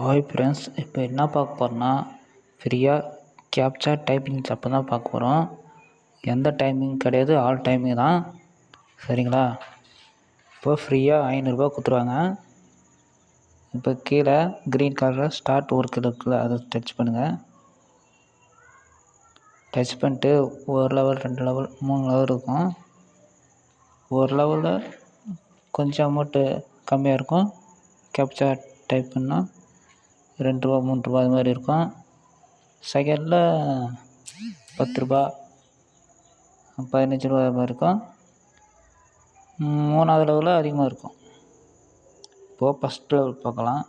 Hi friends இப்போ என்ன பார்க்க போகிறோன்னா ஃப்ரீயாக கேப்சா டைப்பிங் அப்போ தான் பார்க்க போகிறோம் எந்த டைமிங் கிடையாது ஆல் டைமிங் தான். சரிங்களா? இப்போ ஃப்ரீயாக ஐநூறுரூபா கொடுத்துருவாங்க. இப்போ கீழே க்ரீன் கலரில் ஸ்டார்ட் ஒர்க் இருக்குல்ல அதை டச் பண்ணுங்கள் டச் பண்ணிட்டு ஒரு லெவல் ரெண்டு லெவல் மூணு லெவல் இருக்கும். ஒரு லெவலில் கொஞ்சம் அமௌண்ட்டு கம்மியாக இருக்கும். கேப்சா டைப் பண்ணால் ரெண்டு ரூபா மூணு ரூபா அது மாதிரி இருக்கும். செகண்டில் பத்து ரூபா பதினஞ்சு ரூபா அது மாதிரி இருக்கும். மூணாவது லெவலில் அதிகமாக இருக்கும். இப்போது ஃபஸ்ட் லெவல் பார்க்கலாம்.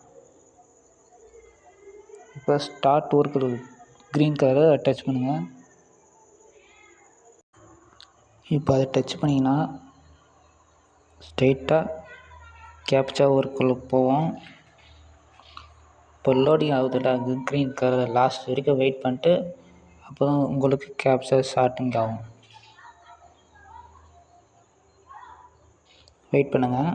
இப்போ ஸ்டார்ட் ஒர்க் க்ரீன் கலரை டச் பண்ணுங்கள் இப்போ அதை டச் பண்ணிங்கன்னா ஸ்ட்ரெயிட்டாக கேப்சா ஒர்க்குள்ளே போவோம் இப்போ லோடிங் ஆகுதுல்ல அது க்ரீன் கலர் லாஸ்ட் வரைக்கும் வெயிட் பண்ணிட்டு அப்புறம் உங்களுக்கு கேப்ச்சர் ஸ்டார்டிங் ஆகும். வெயிட் பண்ணுங்கள்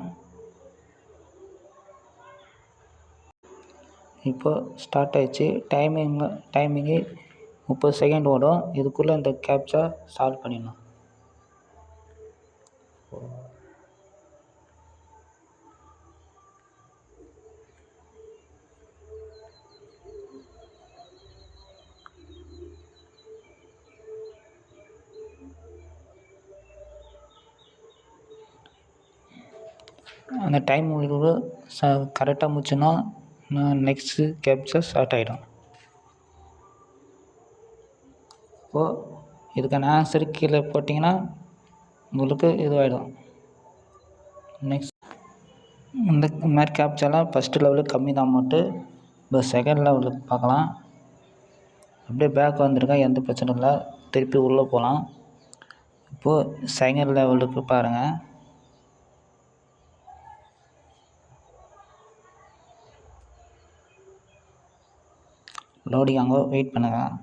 இப்போது ஸ்டார்ட் ஆயிடுச்சு. டைமிங் டைமிங்கு முப்பது செகண்ட் ஓடும். இதுக்குள்ளே இந்த கேப்சா சால்வ் பண்ணிடணும். அந்த டைம் ச கரெக்டாக முடிச்சோன்னா நெக்ஸ்ட்டு கேப்சா ஸ்டார்ட் ஆகிடும் இப்போது இதுக்கான ஆன்சர் கீழே போட்டிங்கன்னா உங்களுக்கு இதுவாகிடும் நெக்ஸ்ட் இந்த மாதிரி கேப்சாலாம் ஃபஸ்ட்டு லெவலுக்கு கம்மி தான் அமௌண்ட்டு இப்போ செகண்ட் லெவலுக்கு பார்க்கலாம். அப்படியே பேக் வந்திருக்கா எந்த பிரச்சனையும் இல்லை. திருப்பி உள்ளே போகலாம். இப்போது செகண்ட் லெவலுக்கு பாருங்கள் லோடிங் ஆகும் வெயிட் பண்ணுங்கள்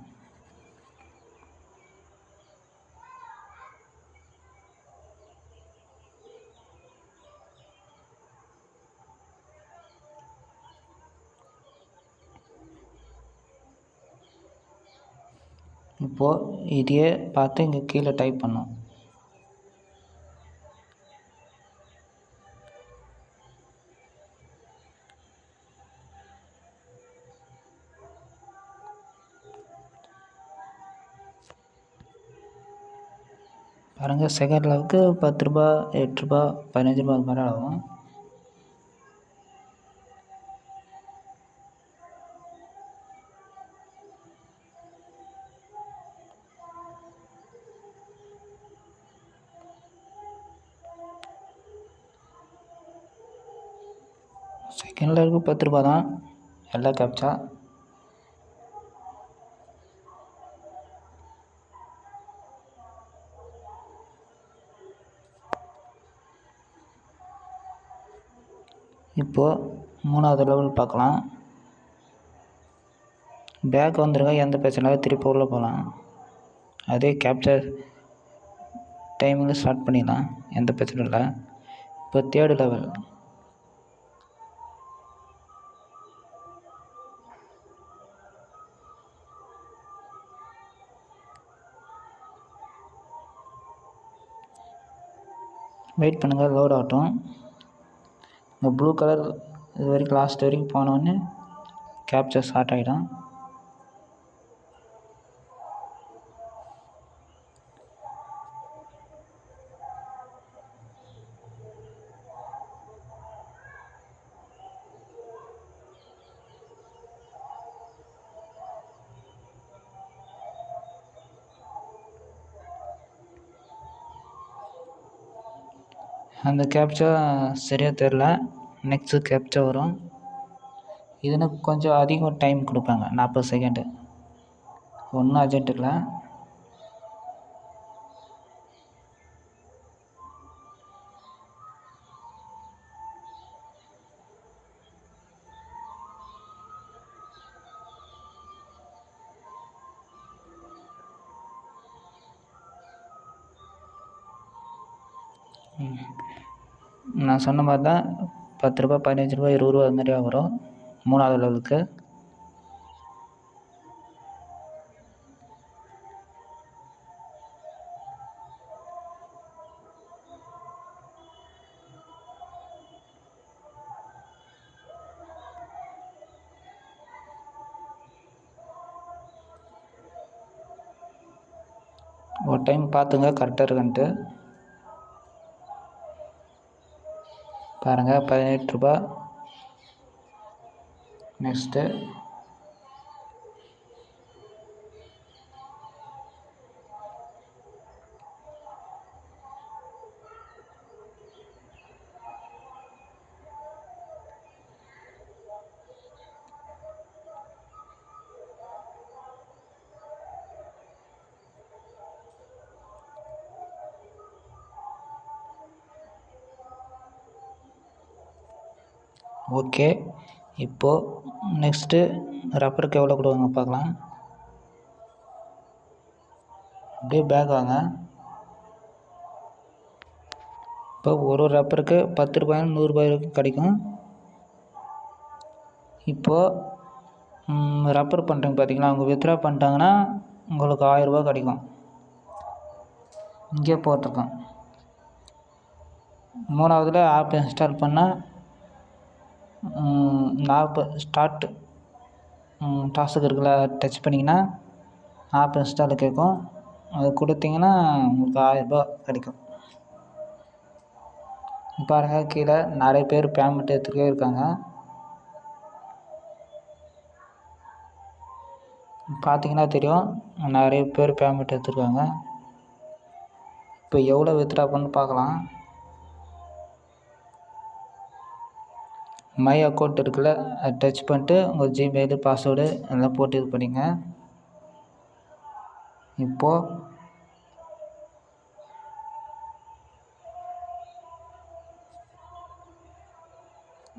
இப்போது இதையே பார்த்து இங்கே கீழே டைப் பண்ணும். பாருங்கள் செகண்ட் லெவலுக்கு பத்து ரூபா எட்டு ரூபா பதினஞ்சு ரூபா அது மாதிரி ஆகும். செகண்ட் லெவலுக்கு பத்து ரூபா தான். எல்லா கேப்சா இப்போது மூணாவது லெவல் பார்க்கலாம். பேக் வந்துருங்க எந்த பிரச்சனையும் திருப்பி உள்ளே போகலாம் அதே கேப்சர் டைமிங்கில் ஸ்டார்ட் பண்ணிடலாம் எந்த பிரச்சனையும் இல்லை. இப்போ தேர்டு லெவல் வெயிட் பண்ணுங்கள் லோட் ஆகட்டும். அந்த ப்ளூ கலர் இது வரைக்கும் லாஸ்ட் வரைக்கும் போனவொடனே கேப்ச்சர் ஸ்டார்ட் ஆகிடும் அந்த கேப்சா சரியாக தெரில நெக்ஸ்ட்டு கேப்சா வரும். இதுன்னு கொஞ்சம் அதிகம் டைம் கொடுப்பாங்க. நாற்பது செகண்டு ஒன்றும் அர்ஜென்ட் இல்லை. நான் சொன்ன மாதிரி தான் பத்து ரூபா பதினஞ்சு ரூபா இருபது ரூபா அது மாதிரியா வரும் மூணாவது லெவலுக்கு. ஒரு டைம் பார்த்துங்க கரெக்டாக இருக்கான்ட்டு. பாருங்கள் பதினெட்டு ரூபா. நெக்ஸ்ட்டு ஓகே இப்போது நெக்ஸ்ட்டு ரப்பருக்கு எவ்வளோ கொடுவாங்க பார்க்கலாம். அப்படியே பேக் வாங்க. இப்போ ஒரு ஒரு ரப்பருக்கு பத்து ரூபாயும் நூறுரூபாய் வரைக்கும் கிடைக்கும். இப்போது ரப்பர் பண்ணுறீங்க பார்த்தீங்களா அவங்க வித்ட்ரா பண்ணிட்டாங்கன்னா உங்களுக்கு ஆயரூபா கிடைக்கும். இங்கே போட்டிருக்கோம். மூணாவதில் ஆப் இன்ஸ்டால் பண்ணால் நாற்பது ஸ்டார்ட் டாஸ்க் இருக்குல்ல டச் பண்ணிங்கன்னா ஆப் இன்ஸ்டாலில் கேட்கும். அது கொடுத்தீங்கன்னா உங்களுக்கு ஆயரூபா கிடைக்கும். பாருங்கள் கீழே நிறைய பேர் பேமெண்ட் எடுத்துகிட்டே இருக்காங்க. பார்த்தீங்கன்னா தெரியும் நிறைய பேர் பேமெண்ட் எடுத்துருக்காங்க. இப்போ எவ்வளோ வித்ட்ரா பண்ணு பார்க்கலாம். மை அக்கௌண்ட் இருக்குல்ல அதை டச் பண்ணிட்டு உங்கள் ஜிமெயிலு பாஸ்வேர்டு எல்லாம் போட்டு இது பண்ணிங்க. இப்போது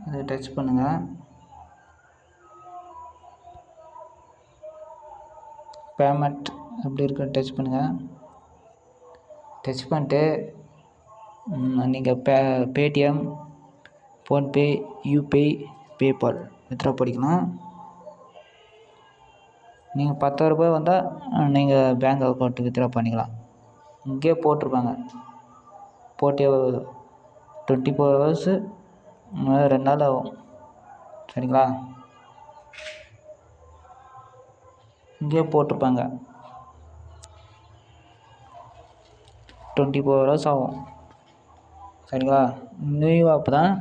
அதை டச் பண்ணுங்கள் பேமெண்ட் எப்படி இருக்கு டச் பண்ணுங்கள் டச் பண்ணிட்டு நீங்கள் pay Paytm PhonePe UPI PayPal withdraw பண்ணிக்கணும் நீங்கள் பத்தாயிரரூபா வந்தால் நீங்கள் பேங்க் அக்கௌண்ட்டு வித்ட்ரா பண்ணிக்கலாம். இங்கேயே போட்டிருப்பாங்க போட்டு டுவெண்ட்டி ஃபோர் ஹவர்ஸு ரெண்டு நாள் ஆகும். சரிங்களா? இங்கேயே போட்டிருப்பாங்க. டுவெண்ட்டி ஃபோர் ஹவர்ஸ் ஆகும். சரிங்களா? நியூ ஆப் தான்.